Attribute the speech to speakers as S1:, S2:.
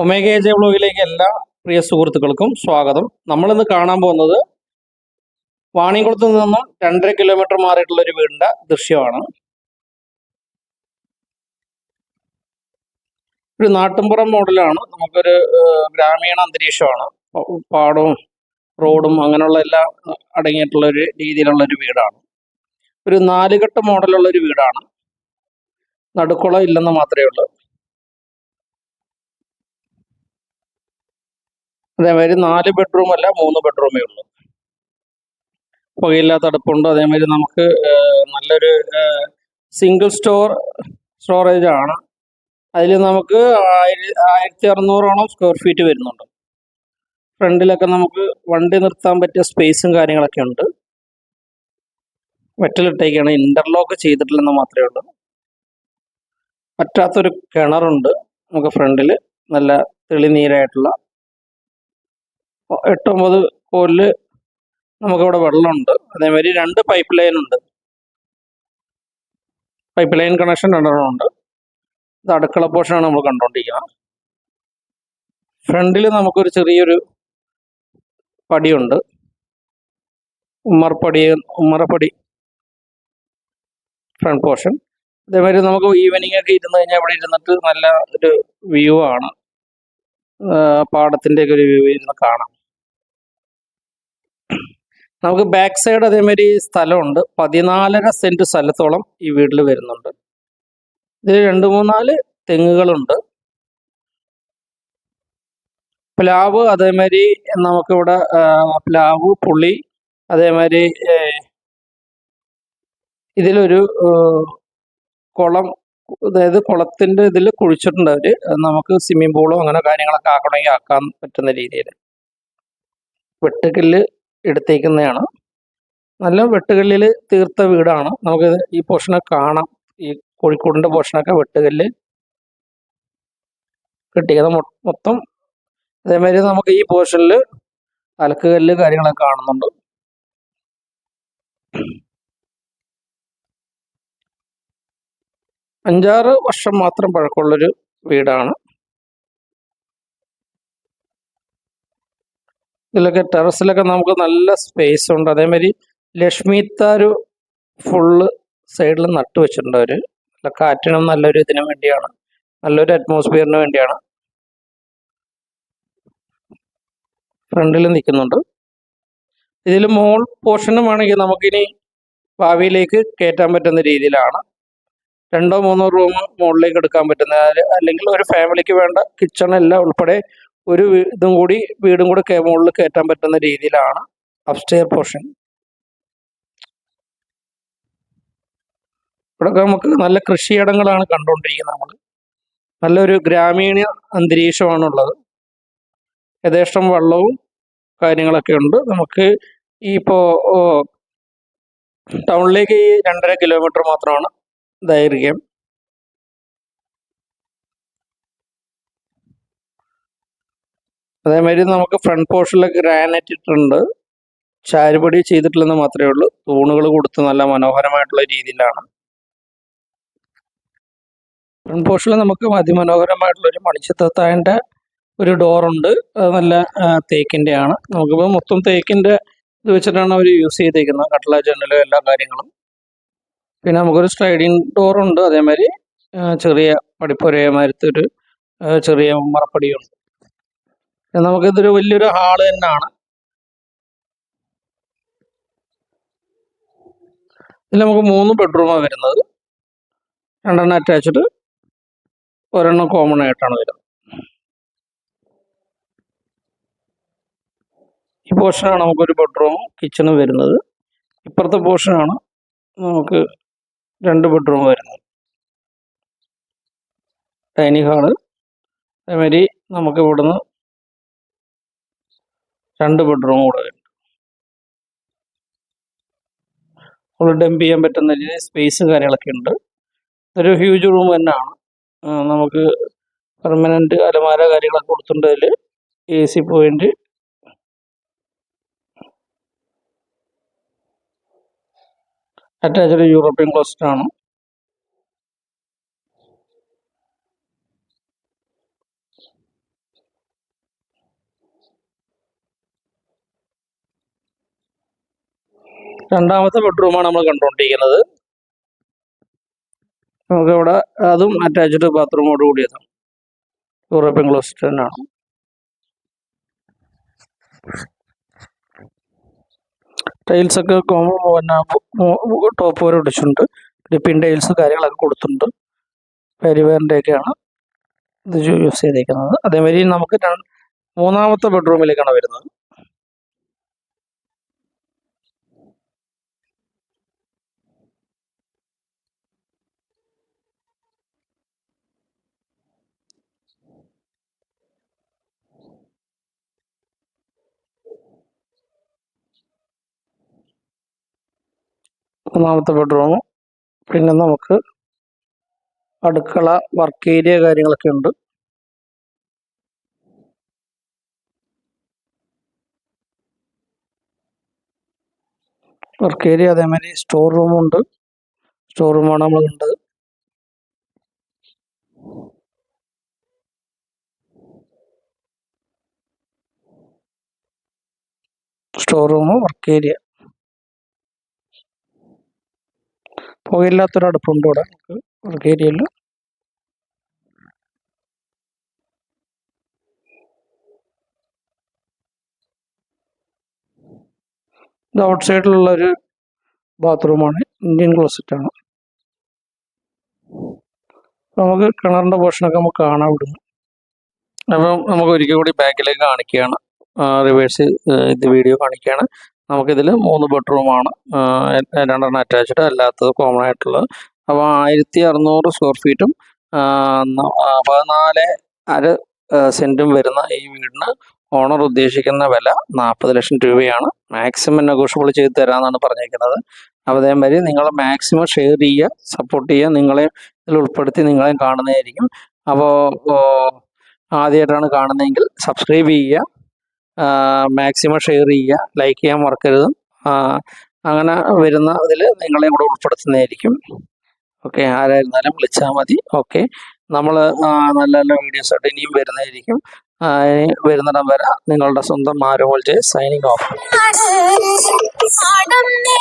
S1: Omega J ബ്ലോഗിലേക്ക് എല്ലാ പ്രിയ സുഹൃത്തുക്കൾക്കും സ്വാഗതം. നമ്മളിന്ന് കാണാൻ പോകുന്നത് വാണിയംകുളത്ത് നിന്നും രണ്ടര കിലോമീറ്റർ മാറിയിട്ടുള്ള ഒരു വീടിന്റെ ദൃശ്യമാണ്. ഒരു നാട്ടിൻപുറം മോഡലാണ്. നമുക്കൊരു ഗ്രാമീണ അന്തരീക്ഷമാണ്. പാടവും റോഡും അങ്ങനെയുള്ള എല്ലാ അടങ്ങിയിട്ടുള്ള ഒരു രീതിയിലുള്ള ഒരു വീടാണ്. ഒരു നാലുകെട്ട് മോഡലുള്ള ഒരു വീടാണ്. നടുക്കുളം ഇല്ലെന്ന് മാത്രമേ ഉള്ളൂ. അതേമാതിരി നാല് ബെഡ്റൂം അല്ല മൂന്ന് ബെഡ്റൂമേ ഉള്ളൂ. പുകയില്ലാത്ത അടുപ്പുണ്ട് അതേമാതിരി നമുക്ക് നല്ലൊരു സിംഗിൾ സ്റ്റോർ സ്റ്റോറേജ് ആണ്. അതിൽ നമുക്ക് ആയിര- ആയിരത്തി അറുന്നൂറോളം സ്ക്വയർ ഫീറ്റ് വരുന്നുണ്ട്. ഫ്രണ്ടിലൊക്കെ നമുക്ക് വണ്ടി നിർത്താൻ പറ്റിയ സ്പേസും കാര്യങ്ങളൊക്കെ ഉണ്ട്. വെറ്റലിട്ടേക്കാണ് ഇന്റർലോക്ക് ചെയ്തിട്ടില്ലെന്ന് മാത്രമേ ഉള്ളൂ. പറ്റാത്തൊരു കിണറുണ്ട്. നമുക്ക് ഫ്രണ്ടിൽ നല്ല തെളിനീരായിട്ടുള്ള എട്ടൊമ്പത് കോലിൽ നമുക്കിവിടെ വെള്ളമുണ്ട്. അതേമാതിരി രണ്ട് പൈപ്പ് ലൈൻ ഉണ്ട്. പൈപ്പ് ലൈൻ കണക്ഷൻ രണ്ടെണ്ണം ഉണ്ട്. ഇത് അടുക്കള പോർഷനാണ് നമ്മൾ കണ്ടുകൊണ്ടിരിക്കുന്നത് ഫ്രണ്ടിൽ നമുക്കൊരു ചെറിയൊരു പടിയുണ്ട്. ഉമ്മർപ്പടി ഉമ്മറപ്പടി ഫ്രണ്ട് പോർഷൻ അതേമാതിരി നമുക്ക് ഈവനിങ് ഒക്കെ ഇരുന്ന് കഴിഞ്ഞാൽ അവിടെ ഇരുന്നിട്ട് നല്ല ഒരു വ്യൂ ആണ്. പാടത്തിന്റെയൊക്കെ ഒരു വ്യൂ ഇരുന്ന് കാണാം. നമുക്ക് ബാക്ക് സൈഡ് അതേമാതിരി സ്ഥലമുണ്ട്. പതിനാലര സെന്റ് സ്ഥലത്തോളം ഈ വീട്ടിൽ വരുന്നുണ്ട്. ഇതിൽ രണ്ട് മൂന്നാൽ തെങ്ങുകളുണ്ട്. പ്ലാവ് അതേമാതിരി നമുക്കിവിടെ പ്ലാവ് പുളി അതേമാതിരി ഇതിലൊരു കുളം അതായത് കുളത്തിന്റെ ഇതിൽ കുഴിച്ചിട്ടുണ്ട് അവർ. നമുക്ക് സ്വിമ്മിംഗ് പൂളോ അങ്ങനെ കാര്യങ്ങളൊക്കെ ആക്കണമെങ്കിൽ ആക്കാൻ പറ്റുന്ന രീതിയിൽ വെട്ടുകല്ല് എടുത്തേക്കുന്നതാണ്. നല്ല വെട്ടുകല്ലിൽ തീർത്ത വീടാണ്. നമുക്ക് ഈ പോർഷനൊക്കെ കാണാം. ഈ കോഴിക്കോടിന്റെ പോർഷനൊക്കെ വെട്ടുകല്ല്. കിട്ടിയത് മൊത്തം. അതേമാതിരി നമുക്ക് ഈ പോർഷനിൽ അലക്കുകല്ല് കാര്യങ്ങളൊക്കെ കാണുന്നുണ്ട്. അഞ്ചാറ് വർഷം മാത്രം പഴക്കമുള്ളൊരു വീടാണ്. ഇതിലൊക്കെ ടെറസിലൊക്കെ നമുക്ക് നല്ല സ്പേസ് ഉണ്ട്. അതേമാതിരി ലക്ഷ്മി താരു ഫുള്ള് സൈഡിൽ നട്ടു വെച്ചിട്ടുണ്ട് അവർ. നല്ല കാറ്റിനും നല്ലൊരു ഇതിനു വേണ്ടിയാണ്. നല്ലൊരു അറ്റ്മോസ്ഫിയറിന് വേണ്ടിയാണ്. ഫ്രണ്ടിൽ നിൽക്കുന്നുണ്ട്. ഇതിൽ മോൾ പോർഷനും വേണമെങ്കിൽ നമുക്കിനി ഭാവിയിലേക്ക് കയറ്റാൻ പറ്റുന്ന രീതിയിലാണ്. രണ്ടോ മൂന്നോ റൂം മുകളിലേക്ക് എടുക്കാൻ പറ്റുന്ന അല്ലെങ്കിൽ ഒരു ഫാമിലിക്ക് വേണ്ട കിച്ചൺ എല്ലാം ഉൾപ്പെടെ ഒരു ഇതും കൂടി വീടും കൂടി മുകളിൽ കയറ്റാൻ പറ്റുന്ന രീതിയിലാണ് അപ്സ്റ്റെയർ പോർഷൻ ഇവിടെ നമുക്ക് നല്ല കൃഷിയിടങ്ങളാണ് കണ്ടുകൊണ്ടിരിക്കുന്നത് നമ്മൾ നല്ലൊരു ഗ്രാമീണ അന്തരീക്ഷമാണുള്ളത്. യഥേഷ്ടം വെള്ളവും കാര്യങ്ങളൊക്കെ ഉണ്ട്. നമുക്ക് ഈ ഇപ്പോൾ ടൗണിലേക്ക് രണ്ടര കിലോമീറ്റർ മാത്രമാണ് ദൈർഘ്യം. അതേമാതിരി നമുക്ക് ഫ്രണ്ട് പോർഷനിൽ ഗ്രാനൈറ്റ് ഇട്ടിട്ടുണ്ട്. ചാരുപടി ചെയ്തിട്ടില്ലെന്ന് മാത്രമേ ഉള്ളൂ. തൂണുകൾ കൊടുത്ത് നല്ല മനോഹരമായിട്ടുള്ള രീതിയിലാണ്. ഫ്രണ്ട് പോർഷനിൽ നമുക്ക് അതിമനോഹരമായിട്ടുള്ള ഒരു മണിച്ചിത്രത്തായന്റെ ഒരു ഡോറുണ്ട് അത് നല്ല തേക്കിന്റെയാണ്. നമുക്കിപ്പോൾ മൊത്തം തേക്കിന്റെ ഇത് വെച്ചിട്ടാണ് അവർ യൂസ് ചെയ്തേക്കുന്നത്. കട്ടള ജനലും എല്ലാ കാര്യങ്ങളും. പിന്നെ നമുക്കൊരു സ്ലൈഡിങ് ഡോറുണ്ട് അതേമാതിരി ചെറിയ പടിപ്പുരയമാരത്തെ ഒരു ചെറിയ മറപ്പടിയുണ്ട്. നമുക്കിതൊരു വലിയൊരു ഹാൾ തന്നെയാണ്. ഇതിൽ നമുക്ക് മൂന്ന് ബെഡ്റൂമാണ് വരുന്നത്. രണ്ടെണ്ണം അറ്റാച്ച്ഡ് ഒരെണ്ണം കോമൺ ആയിട്ടാണ് വരുന്നത്. ഈ പോർഷനാണ് നമുക്കൊരു ബെഡ്റൂമും കിച്ചണും വരുന്നത്. ഇപ്പുറത്തെ പോർഷനാണ് നമുക്ക് രണ്ട് ബെഡ്റൂം വരുന്നത്. Dining hall. അതേമാതിരി നമുക്ക് ഇവിടുന്ന് രണ്ട് ബെഡ്റൂം കൂടെ ഉണ്ട്. ഫുൾ ഡംപ് ചെയ്യാൻ പറ്റുന്ന രീതിയിൽ സ്പേസും കാര്യങ്ങളൊക്കെ ഉണ്ട്. ഇതൊരു ഹ്യൂജ് റൂം തന്നെയാണ്. നമുക്ക് പെർമനന്റ് അലമാര കാര്യങ്ങളൊക്കെ കൊടുത്തിട്ടുണ്ട് A C point attached European closet ആണ്. രണ്ടാമത്തെ ബെഡ്റൂമാണ് നമ്മൾ കണ്ടുകൊണ്ടിരിക്കുന്നത്. നമുക്കിവിടെ അതും അറ്റാച്ച്ഡ് ബാത്റൂമോട് കൂടിയതാണ്. യൂറോപ്യൻ ക്ലോസറ്റ് തന്നെയാണ് ടൈൽസ് ഒക്കെ കൊ- പിന്നെ ടോപ്പ് വരെ ഒടിച്ചിട്ടുണ്ട് ഡിപ്പിൻ ടൈൽസ് കാര്യങ്ങളൊക്കെ കൊടുത്തിട്ടുണ്ട്. പരിവേറിന്റെ ഒക്കെയാണ് ഇത് യൂസ് ചെയ്തേക്കുന്നത്. അതേമാതിരി നമുക്ക് മൂന്നാമത്തെ ബെഡ്റൂമിലേക്കാണ് വരുന്നത്. മൂന്നാമത്തെ ബെഡ്റൂം പിന്നെ നമുക്ക് അടുക്കള വർക്ക് ഏരിയ കാര്യങ്ങളൊക്കെ ഉണ്ട്. വർക്ക് ഏരിയ അതേമാതിരി സ്റ്റോർ റൂമുണ്ട് സ്റ്റോർ റൂമാണ് നമ്മൾ കണ്ടത് സ്റ്റോർ റൂം വർക്ക് ഏരിയ പുകയില്ലാത്തൊരു അടുപ്പുണ്ട് ഇവിടെ. വർക്ക് ഏരിയയിൽ ഇത് ഔട്ട് സൈഡിലുള്ള ഒരു ബാത്റൂമാണ്. ഇന്ത്യൻ ക്ലോസറ്റ് ആണ്. നമുക്ക് കിണറിന്റെ പോർഷനൊക്കെ നമുക്ക് കാണാൻ വിടുന്നു അപ്പം നമുക്ക് ഒരിക്കൽ കൂടി ബാക്കിലേക്ക് കാണിക്കുകയാണ്. റിവേഴ്സ് ഇത് വീഡിയോ കാണിക്കുകയാണ്. നമുക്കിതിൽ മൂന്ന് ബെഡ്റൂമാണ് രണ്ടെണ്ണം അറ്റാച്ച്ഡ് അല്ലാത്തത് കോമൺ ആയിട്ടുള്ളത്. അപ്പോൾ ആയിരത്തി അറുന്നൂറ് സ്ക്വയർ ഫീറ്റും പതിനാല് അര സെന്റും വരുന്ന ഈ വീടിന് ഓണർ ഉദ്ദേശിക്കുന്ന വില നാൽപ്പത് ലക്ഷം രൂപയാണ്. മാക്സിമം നെഗോഷ്യബിൾ ചെയ്ത് തരാമെന്നാണ് പറഞ്ഞിരിക്കുന്നത്. അപ്പോൾ അതേമാതിരി നിങ്ങൾ മാക്സിമം ഷെയർ ചെയ്യുക സപ്പോർട്ട് ചെയ്യുക നിങ്ങളെ ഇതിൽ ഉൾപ്പെടുത്തി നിങ്ങളെയും കാണുന്നതായിരിക്കും. അപ്പോൾ ആദ്യമായിട്ടാണ് കാണുന്നതെങ്കിൽ സബ്സ്ക്രൈബ് ചെയ്യുക മാക്സിമം ഷെയർ ചെയ്യുക ലൈക്ക് ചെയ്യാൻ മറക്കരുത് അങ്ങനെ വരുന്ന ഇതിൽ നിങ്ങളെ കൂടെ ഉൾപ്പെടുത്തുന്നതായിരിക്കും ഓക്കെ ആരായിരുന്നാലും വിളിച്ചാൽ മതി ഓക്കെ നമ്മൾ നല്ല നല്ല വീഡിയോസ് ആയിട്ട് ഇനിയും വരുന്നതായിരിക്കും വരുന്നിടം വരെ നിങ്ങളുടെ സ്വന്തം ജെ സൈനിങ് ഓഫ്
S2: ആടന്നേ